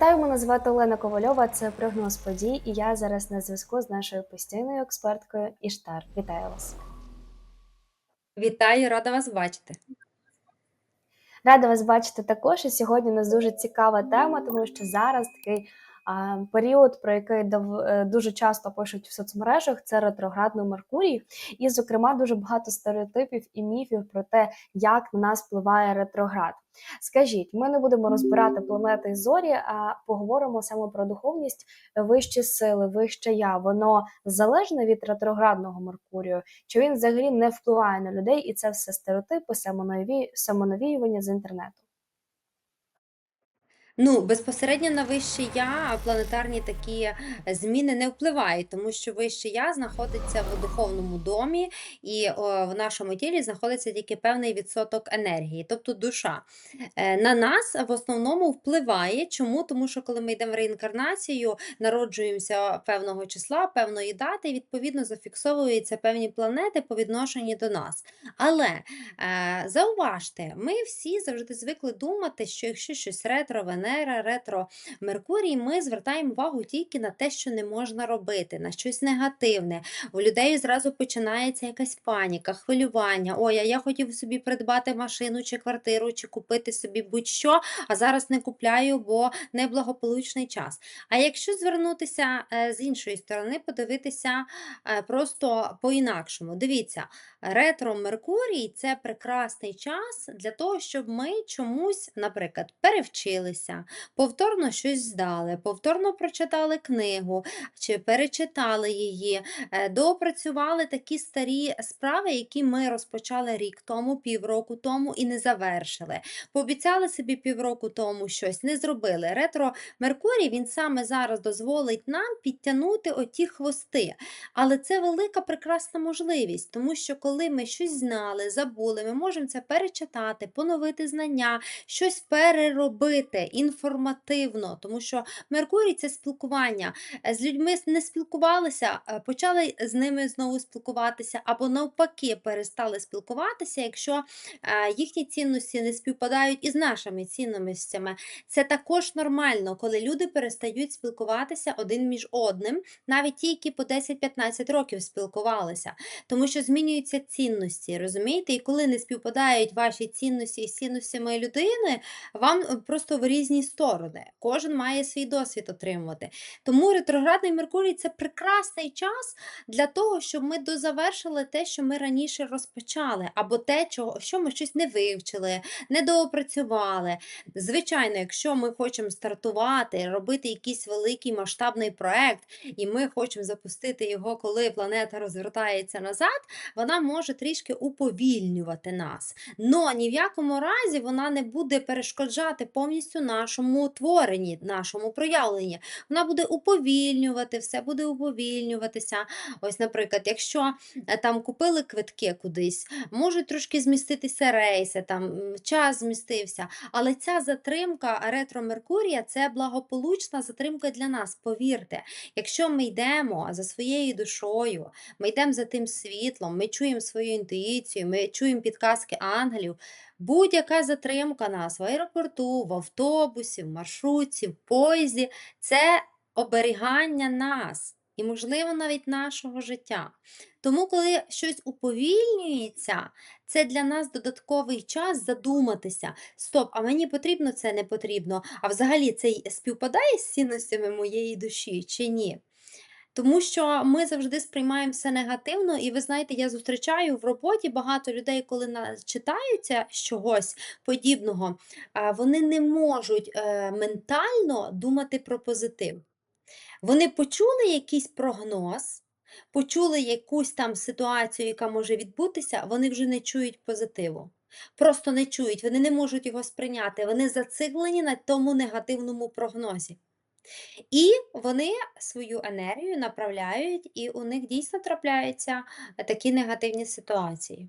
Вітаю, мене звати Олена Ковальова. Це прогноз подій, і я зараз на зв'язку з нашою постійною експерткою Іштар. Вітаю вас. Вітаю, рада вас бачити. Рада вас бачити також. І сьогодні у нас дуже цікава тема, тому що зараз такий період, про який е, дуже часто пишуть в соцмережах, це ретроградний Меркурій. І, зокрема, дуже багато стереотипів і міфів про те, як на нас впливає ретроград. Скажіть, ми не будемо розбирати планети і зорі, а поговоримо саме про духовність, вищі сили, вище я. Воно залежне від ретроградного Меркурію, чи він взагалі не впливає на людей, і це все стереотипи, самонові... самонавіювання з інтернету. Ну, безпосередньо на вище я планетарні такі зміни не впливають, тому що вище я знаходиться в духовному домі, і о, в нашому тілі знаходиться тільки певний відсоток енергії, тобто душа. Е, На нас в основному впливає. Чому? Тому що коли ми йдемо в реінкарнацію, народжуємося певного числа, певної дати, і відповідно зафіксовуються певні планети по відношенню до нас. Але е, зауважте, ми всі завжди звикли думати, що якщо щось ретро, Венера, ретро Меркурій, ми звертаємо увагу тільки на те, що не можна робити, на щось негативне. У людей зразу починається якась паніка, хвилювання. Ой, а я хотів собі придбати машину чи квартиру, чи купити собі будь-що, а зараз не купляю, бо неблагополучний час. А якщо звернутися е, з іншої сторони, подивитися е, просто по-інакшому. Дивіться, ретро Меркурій це прекрасний час для того, щоб ми чомусь, наприклад, перевчилися, повторно щось здали, повторно прочитали книгу чи перечитали її, е, доопрацювали такі старі справи, які ми розпочали рік тому, півроку тому і не завершили. Пообіцяли собі півроку тому щось, не зробили. Ретро Меркурій він саме зараз дозволить нам підтягнути оті хвости. Але це велика прекрасна можливість, тому що коли ми щось знали, забули, ми можемо це перечитати, поновити знання, щось переробити інформативно, тому що Меркурій це спілкування. З людьми не спілкувалися, почали з ними знову спілкуватися, або навпаки перестали спілкуватися, якщо е, їхні цінності не співпадають із нашими цінностями. Це також нормально, коли люди перестають спілкуватися один між одним, навіть ті, які по 10-15 років спілкувалися, тому що змінюються цінності, розумієте? І коли не співпадають ваші цінності з цінностями людини, вам е, просто в різні сторони. Кожен має свій досвід отримувати. Тому ретроградний Меркурій це прекрасний час для того, щоб ми дозавершили те, що ми раніше розпочали, або те, що ми щось не вивчили, не доопрацювали. Звичайно, якщо ми хочемо стартувати, робити якийсь великий масштабний проект, і ми хочемо запустити його, коли планета розвертається назад, вона може трішки уповільнювати нас. Но ні в якому разі вона не буде перешкоджати повністю нашому творенні, нашому проявленні. Вона буде уповільнювати, все буде уповільнюватися. Ось, наприклад, якщо е, там купили квитки кудись, можуть трошки зміститися рейси, там час змістився. Але ця затримка ретро Меркурія це благополучна затримка для нас. Повірте, якщо ми йдемо за своєю душою, ми йдемо за тим світлом, ми чуємо свою інтуїцію, ми чуємо підказки ангелів. Будь-яка затримка нас в аеропорту, в автобусі, в маршрутці, в поїзді це оберігання нас і, можливо, навіть нашого життя. Тому, коли щось уповільнюється, це для нас додатковий час задуматися: стоп, а мені потрібно це не потрібно. А взагалі це співпадає з цінностями моєї душі чи ні? Тому що ми завжди сприймаємо все негативно, і ви знаєте, я зустрічаю в роботі багато людей, коли читаються чогось подібного, вони не можуть е, ментально думати про позитив. Вони почули якийсь прогноз, почули якусь там ситуацію, яка може відбутися, вони вже не чують позитиву. Просто не чують, вони не можуть його сприйняти, вони зациклені на тому негативному прогнозі. І вони свою енергію направляють, і у них дійсно трапляються такі негативні ситуації.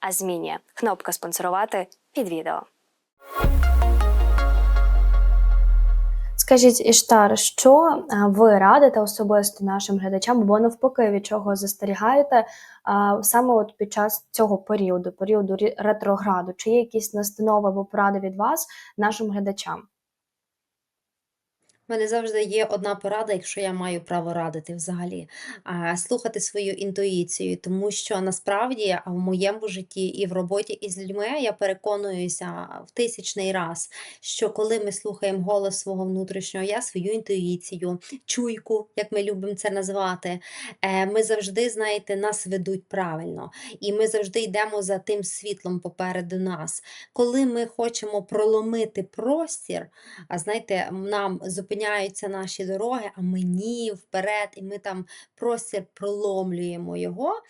а змінює. Кнопка спонсорувати під відео. Скажіть, Іштар, що ви радите особисто нашим глядачам, або навпаки, від чого застерігаєте а, саме от під час цього періоду, періоду рі- ретрограду? Чи є якісь настанови або поради від вас нашим глядачам? У мене завжди є одна порада, якщо я маю право радити взагалі, слухати свою інтуїцію, тому що насправді в моєму житті і в роботі із людьми я переконуюся в тисячний раз, що коли ми слухаємо голос свого внутрішнього я, свою інтуїцію, чуйку, як ми любимо це назвати, е, ми завжди, знаєте, нас ведуть правильно, і ми завжди йдемо за тим світлом попереду нас. Коли ми хочемо проломити простір, а знаєте, нам зупиняються наші дороги, а ми ні, вперед, і ми там простір проломлюємо його.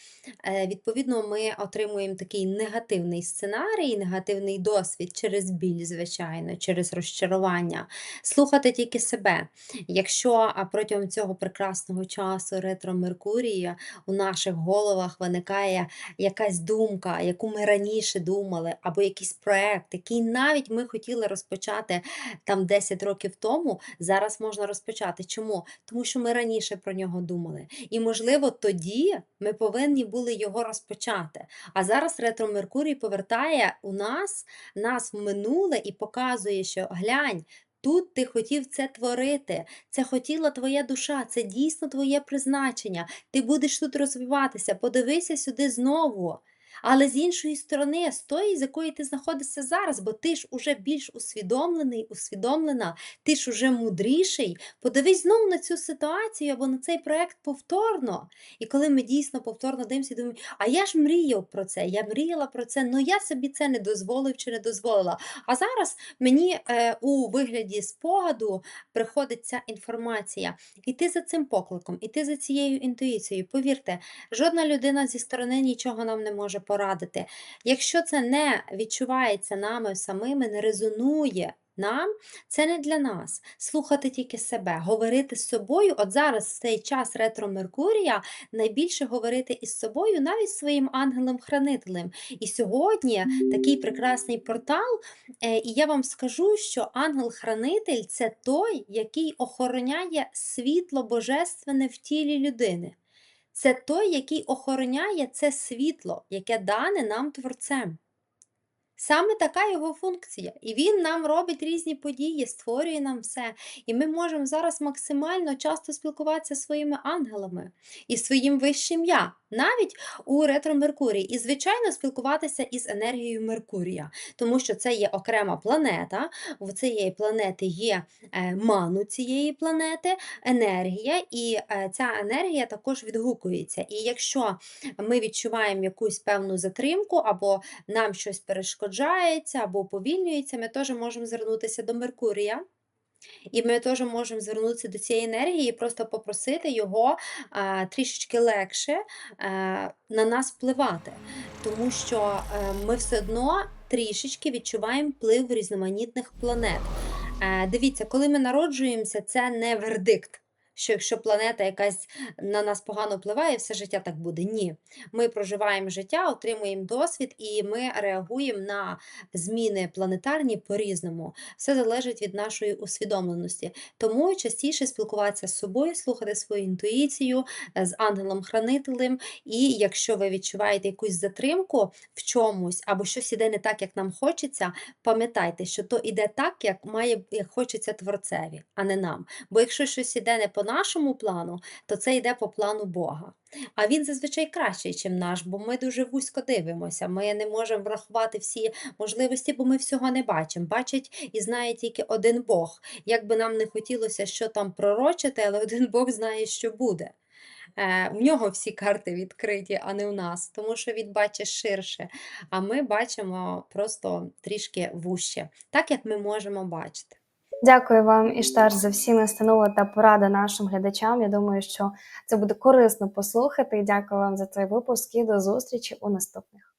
Е, Відповідно, ми отримуємо такий негативний сценарій, негативний досвід через біль, звичайно, через розчарування. Слухати тільки себе. Якщо протягом цього прекрасного часу ретро Меркурія у наших головах виникає якась думка, яку ми раніше думали, або якийсь проект, який навіть ми хотіли розпочати там 10 років тому, зараз можна розпочати. Чому? Тому що ми раніше про нього думали. І, можливо, тоді ми повинні були його розпочати. А зараз ретро Меркурій повертає у нас, нас в минуле і показує, що глянь. Тут ти хотів це творити, це хотіла твоя душа, це дійсно твоє призначення. Ти будеш тут розвиватися, подивися сюди знову. Але з іншої сторони, з тої, з якої ти знаходишся зараз, бо ти ж уже більш усвідомлений, усвідомлена, ти ж уже мудріший. Подивись знову на цю ситуацію або на цей проект повторно. І коли ми дійсно повторно дивимося, думаємо, а я ж мріяв про це, я мріяла про це, але я собі це не дозволив чи не дозволила. А зараз мені е, у вигляді спогаду приходить ця інформація. Іти за цим покликом, іти за цією інтуїцією. Повірте, жодна людина зі сторони нічого нам не може порадити. Якщо це не відчувається нами самими, не резонує нам, це не для нас. Слухати тільки себе, говорити з собою. От зараз в цей час ретро Меркурія найбільше говорити із собою, навіть своїм ангелом-хранителем. І сьогодні такий прекрасний портал, е, і я вам скажу, що ангел-хранитель це той, який охороняє світло божественне в тілі людини. Це той, який охороняє це світло, яке дане нам Творцем. Саме така його функція. І він нам робить різні події, створює нам все. І ми можемо зараз максимально часто спілкуватися зі своїми ангелами і своїм вищим я, навіть у ретро Меркурії. І, звичайно, спілкуватися із енергією Меркурія, тому що це є окрема планета. В цієї планети є е, ману цієї планети, енергія, і е, ця енергія також відгукується. І якщо ми відчуваємо якусь певну затримку, або нам щось перешкоджається, або уповільнюється, ми теж можемо звернутися до Меркурія. І ми теж можемо звернутися до цієї енергії і просто попросити його а, трішечки легше а, на нас впливати. Тому що а, ми все одно трішечки відчуваємо вплив різноманітних планет. А, Дивіться, коли ми народжуємося, це не вердикт. Що якщо планета якась на нас погано впливає, все життя так буде. Ні. Ми проживаємо життя, отримуємо досвід, і ми реагуємо на зміни планетарні по-різному. Все залежить від нашої усвідомленості. Тому частіше спілкуватися з собою, слухати свою інтуїцію е, з ангелом-хранителем. І якщо ви відчуваєте якусь затримку в чомусь, або щось іде не так, як нам хочеться, пам'ятайте, що то іде так, як має як хочеться творцеві, а не нам. Бо якщо щось іде не по нашому плану, то це йде по плану Бога. А він зазвичай кращий, ніж наш, бо ми дуже вузько дивимося. Ми не можемо врахувати всі можливості, бо ми всього не бачимо. Бачить і знає тільки один Бог. Як би нам не хотілося що там пророчити, але один Бог знає, що буде. е, в нього всі карти відкриті, а не у нас, тому що він бачить ширше, а ми бачимо просто трішки вужче, так як ми можемо бачити. Дякую вам, Іштар, за всі настанови та поради нашим глядачам. Я думаю, що це буде корисно послухати. Дякую вам за цей випуск і до зустрічі у наступних.